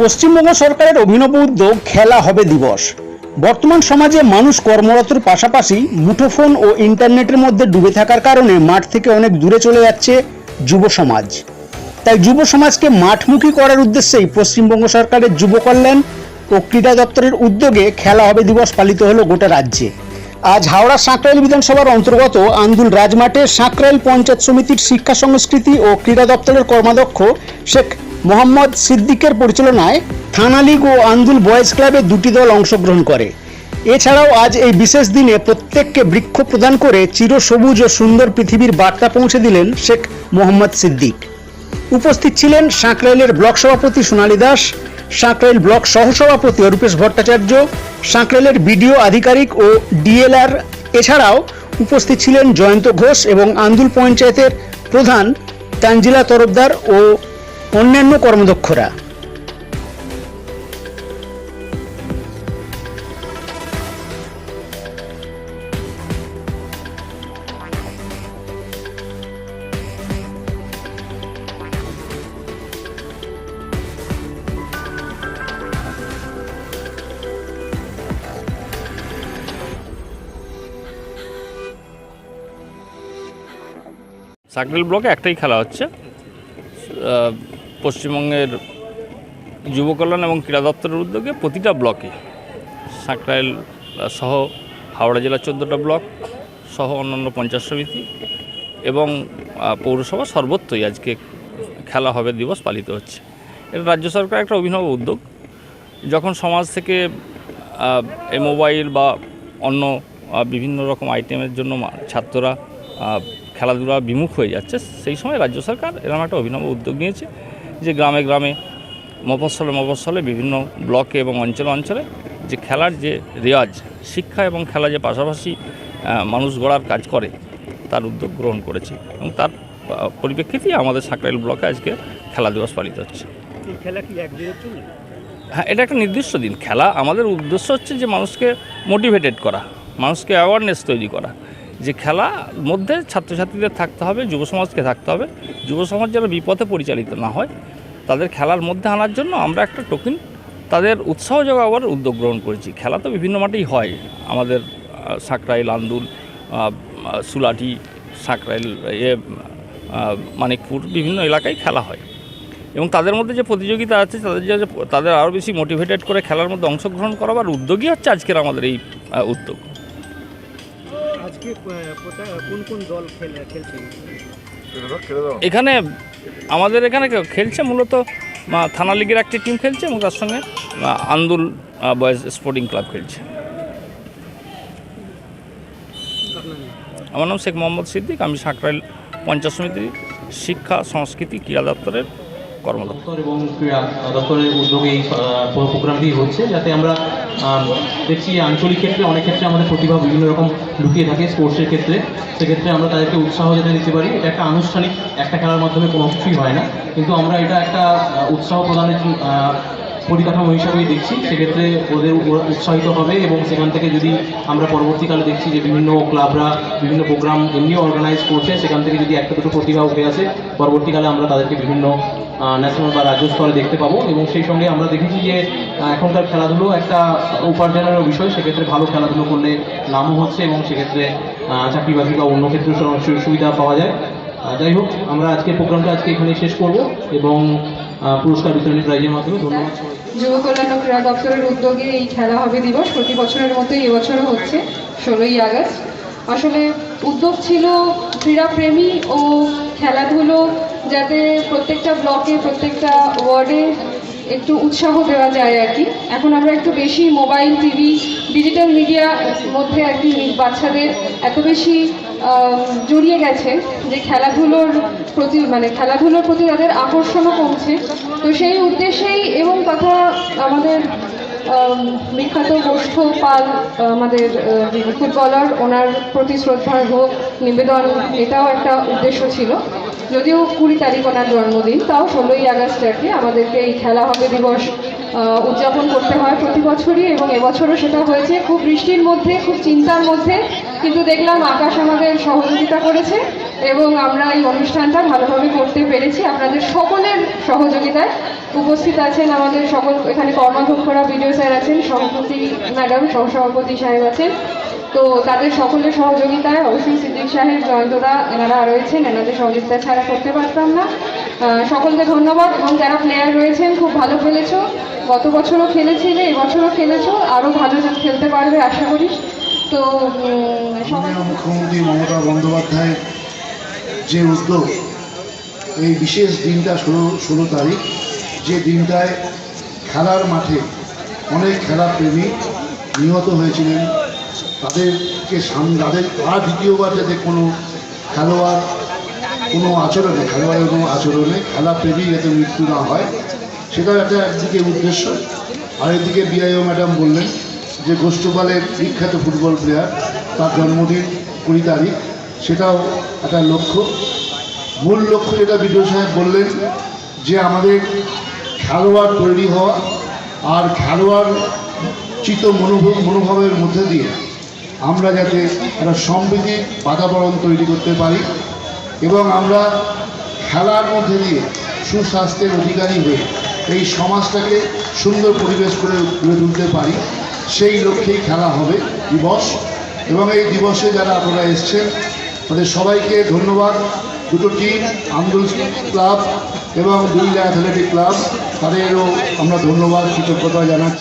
পশ্চিমবঙ্গ সরকারের অভিনব উদ্যোগ খেলা হবে দিবস। বর্তমান সমাজে মানুষ কর্মরতর পাশাপাশি মুঠোফোন ও ইন্টারনেটের মধ্যে ডুবে থাকার কারণে মাঠ থেকে অনেক দূরে চলে যাচ্ছে যুব সমাজ। তাই যুব সমাজকে মাঠমুখী করার উদ্দেশ্যেই পশ্চিমবঙ্গ সরকারের যুব কল্যাণ ও ক্রীড়া দপ্তরের উদ্যোগে খেলা হবে দিবস পালিত হলো গোটা রাজ্যে। আজ হাওড়া সাঁকরাইল বিধানসভার অন্তর্গত আন্দুল রাজমাঠে সাঁকরাইল পঞ্চায়েত সমিতির শিক্ষা সংস্কৃতি ও ক্রীড়া দপ্তরের কর্মাধ্যক্ষ শেখ মোহাম্মদ সিদ্দিকের পরিচালনায় থানা লীগ ও আন্দুল বয়েজ ক্লাবে দুটি দল অংশগ্রহণ করে। এছাড়াও আজ এই বিশেষ দিনে প্রত্যেককে বৃক্ষ প্রদান করে চিরসবুজ ও সুন্দর পৃথিবীর বার্তা পৌঁছে দিলেন শেখ মোহাম্মদ সিদ্দিক। উপস্থিত ছিলেন সাঁকরাইলের ব্লক সভাপতি সোনালী দাস, সাঁকরাইল ব্লক সহসভাপতি অরূপেশ ভট্টাচার্য, সাঁকরাইলের বিডিও আধিকারিক ও ডিএলআর। এছাড়াও উপস্থিত ছিলেন জয়ন্ত ঘোষ এবং আন্দুল পঞ্চায়েতের প্রধান তানজিলা তরফদার ও অন্যান্য কর্মদক্ষরা। সাকরেল ব্লকে একটাই খেলা হচ্ছে পশ্চিমবঙ্গের যুব কল্যাণ এবং ক্রীড়া দপ্তরের উদ্যোগে প্রতিটা ব্লকে সাকরাইল সহ হাওড়া জেলার চোদ্দোটা ব্লক সহ অন্যান্য পঞ্চায়েত সমিতি এবং পৌরসভা সর্বত্রই আজকে খেলা হবে, দিবস পালিত হচ্ছে। এটা রাজ্য সরকার একটা অভিনব উদ্যোগ। যখন সমাজ থেকে এই মোবাইল বা অন্য বিভিন্ন রকম আইটেমের জন্য ছাত্ররা খেলাধুলা বিমুখ হয়ে যাচ্ছে, সেই সময় রাজ্য সরকার এরকম একটা অভিনব উদ্যোগ নিয়েছে। যে গ্রামে গ্রামে মফস্বলে মফস্বলে বিভিন্ন ব্লকে এবং অঞ্চলে অঞ্চলে যে খেলার যে রেওয়াজ শিক্ষা এবং খেলা যে পাশাপাশি মানুষ গড়ার কাজ করে তার উদ্যোগ গ্রহণ করেছে এবং তার পরিপ্রেক্ষিতেই আমাদের সাঁকরাইল ব্লকে আজকে খেলা দিবস পালিত হচ্ছে। হ্যাঁ এটা একটা নির্দিষ্ট দিন। খেলা আমাদের উদ্দেশ্য হচ্ছে যে মানুষকে মোটিভেটেড করা মানুষকে অ্যাওয়ারনেস তৈরি করা। যে খেলা মধ্যে ছাত্রছাত্রীদের থাকতে হবে যুব সমাজকে থাকতে হবে। যুব সমাজ যেন বিপথে পরিচালিত না হয় তাদের খেলার মধ্যে আনার জন্য আমরা একটা টোকেন তাদের উৎসাহ যোগাবার উদ্যোগ গ্রহণ করেছি। খেলা তো বিভিন্ন মাঠেই হয়। আমাদের সাকরাইল আন্দুল সুলাটি সাকরাইল আহ, মানিকপুর বিভিন্ন এলাকায় খেলা হয়। এবং তাদের মধ্যে যে প্রতিযোগিতা আছে তাদের যে তাদের আরও বেশি মোটিভেটেড করে খেলার মধ্যে অংশগ্রহণ করাবার উদ্যোগই হচ্ছে আজকের আমাদের এই উদ্যোগ। আজকে কোন কোন দল খেলে খেলছেন এখানে আমাদের এখানে খেলছে মূলত থানা লিগের একটি টিম খেলছে এবং তার সঙ্গে আন্দুল বয়েজ স্পোর্টিং ক্লাব খেলছে। আমার নাম শেখ মোহাম্মদ সিদ্দিক আমি সাঁকরাইল পঞ্চায়েত সমিতির শিক্ষা সংস্কৃতি ক্রীড়া দপ্তরের দপ্তর এবং ক্রীড়া দপ্তরের উদ্যোগে এই প্রোগ্রামটি হচ্ছে যাতে আমরা আম, দেখছি আঞ্চলিক ক্ষেত্রে অনেক ক্ষেত্রে আমাদের প্রতিভা বিভিন্ন রকম লুকিয়ে থাকে স্পোর্টসের ক্ষেত্রে। সেক্ষেত্রে আমরা তাদেরকে উৎসাহ যাতে দিতে পারি এটা একটা আনুষ্ঠানিক একটা খেলার মাধ্যমে কোনো কিছুই হয় না। কিন্তু আমরা এটা একটা উৎসাহ প্রদানের পরিকাঠামো হিসাবেই দেখছি। সেক্ষেত্রে ওদের উৎসাহিত হবে এবং সেখান থেকে যদি আমরা পরবর্তীকালে দেখছি যে বিভিন্ন ক্লাবরা বিভিন্ন প্রোগ্রাম এমনিও অর্গানাইজ করছে সেখান থেকে যদি একটা দুটো প্রতিভা উঠে আসে পরবর্তীকালে আমরা তাদেরকে বিভিন্ন ন্যাশনাল বা রাজ্য স্তরে দেখতে পাবো এবং সেই সঙ্গে আমরা দেখেছি যে এখনকার খেলাধুলো একটা উপার্জনের বিষয়। সেক্ষেত্রে ভালো খেলাধুলো করলে নামও হচ্ছে এবং সেক্ষেত্রে চাকরি বাকরি বা অন্য ক্ষেত্রে সুবিধা পাওয়া যায়। যাই হোক আমরা আজকে প্রোগ্রামটা আজকে এখানে শেষ করব এবং পুরস্কার বিতরণী প্রাইজের মাধ্যমে ধন্যবাদ। যুব কল্যাণ ও ক্রীড়া দপ্তরের উদ্যোগে এই খেলা হবে দিবস। প্রতি বছরের মতোই এবছরও হচ্ছে ষোলোই আগস্ট। আসলে উদ্যোগ ছিল ক্রীড়াপ্রেমী ও খেলাধুলো যাতে প্রত্যেকটা ব্লকে, প্রত্যেকটা ওয়ার্ডে একটু উৎসাহ দেওয়া যায় আর কি। এখন আমরা একটু বেশি মোবাইল, টিভি, ডিজিটাল মিডিয়ার মধ্যে আর কি বাচ্চাদের এত বেশি জড়িয়ে গেছে যে খেলাধুলোর প্রতি মানে খেলাধুলোর প্রতি তাদের আকর্ষণও কমছে। তো সেই উদ্দেশ্যেই এবং তথা আমাদের বিখ্যাত গোষ্ঠ পাল, আমাদের ফুটবলার, ওনার প্রতি শ্রদ্ধার্ঘ নিবেদন, এটাও একটা উদ্দেশ্য ছিল। যদিও কুড়ি তারিখ ওনার জন্মদিন, তাও ষোলোই আগস্ট আর কি আমাদেরকে এই খেলা হবে দিবস উদযাপন করতে হয় প্রতি বছরই এবং এবছরও সেটা হয়েছে। খুব বৃষ্টির মধ্যে, খুব চিন্তার মধ্যে, কিন্তু দেখলাম আকাশ আমাদের সহযোগিতা করেছে এবং আমরা এই অনুষ্ঠানটা ভালোভাবে করতে পেরেছি। আপনাদের সকলের সহযোগিতায় উপস্থিত আছেন আমাদের সকল, এখানে কর্মাধ্যক্ষরা, বিডিও স্যার আছেন, সভাপতি ম্যাডাম, সহসভাপতি সাহেব আছেন। তো তাদের সকলের সহযোগিতায় অবশ্যই সিদ্দিক সাহেব, জয়ন্তদা এনারা রয়েছেন। এনাদের সহযোগিতা ছাড়া করতে পারতাম না। সকলকে ধন্যবাদ এবং যারা প্লেয়ার রয়েছেন, খুব ভালো খেলেছো। গত বছরও খেলেছিলে, এবছরও খেলেছ। আরও ভালো খেলতে পারবে, আশা করি। তো মুখ্যমন্ত্রী মমতা বন্দ্যোপাধ্যায়ের যে উদ্যোগ, এই বিশেষ দিনটা ষোলো ষোলো তারিখ, যে দিনটায় খেলার মাঠে অনেক খেলাপ্রেমী নিহত হয়েছিলেন। তাদেরকে সামনে তাদের আর দ্বিতীয়বার যাতে কোনো খেলোয়াড়, কোনো আচরণে খেলোয়াড়ের কোনো আচরণে খেলাপ্রেমী যাতে মৃত্যু না হয়, সেটাও একটা একদিকে উদ্দেশ্য। আর এদিকে বিআইও ম্যাডাম বললেন যে গোষ্ঠপালের বিখ্যাত ফুটবল প্লেয়ার, তার জন্মদিন কুড়ি তারিখ, সেটাও একটা লক্ষ্য। মূল লক্ষ্য যেটা বিডিও সাহেব বললেন যে আমাদের খেলোয়াড় তৈরি হওয়া আর খেলোয়াড় চিত মনোভাব, মনোভাবের মধ্যে দিয়ে আমরা যাতে একটা সমৃদ্ধি বাতাবরণ তৈরি করতে পারি এবং আমরা খেলার মধ্যে দিয়ে সুস্বাস্থ্যের অধিকারী হয়ে এই সমাজটাকে সুন্দর পরিবেশ করে গড়ে তুলতে পারি, সেই লক্ষ্যেই খেলা হবে দিবস। এবং এই দিবসে যারা আপনারা এসছেন, তাদের সবাইকে ধন্যবাদ। দুটো টিম আন্দোলন ক্লাব এবং দুই অ্যাথলেটিক ক্লাব তাদেরও আমরা ধন্যবাদ, কৃতজ্ঞতা জানাচ্ছি।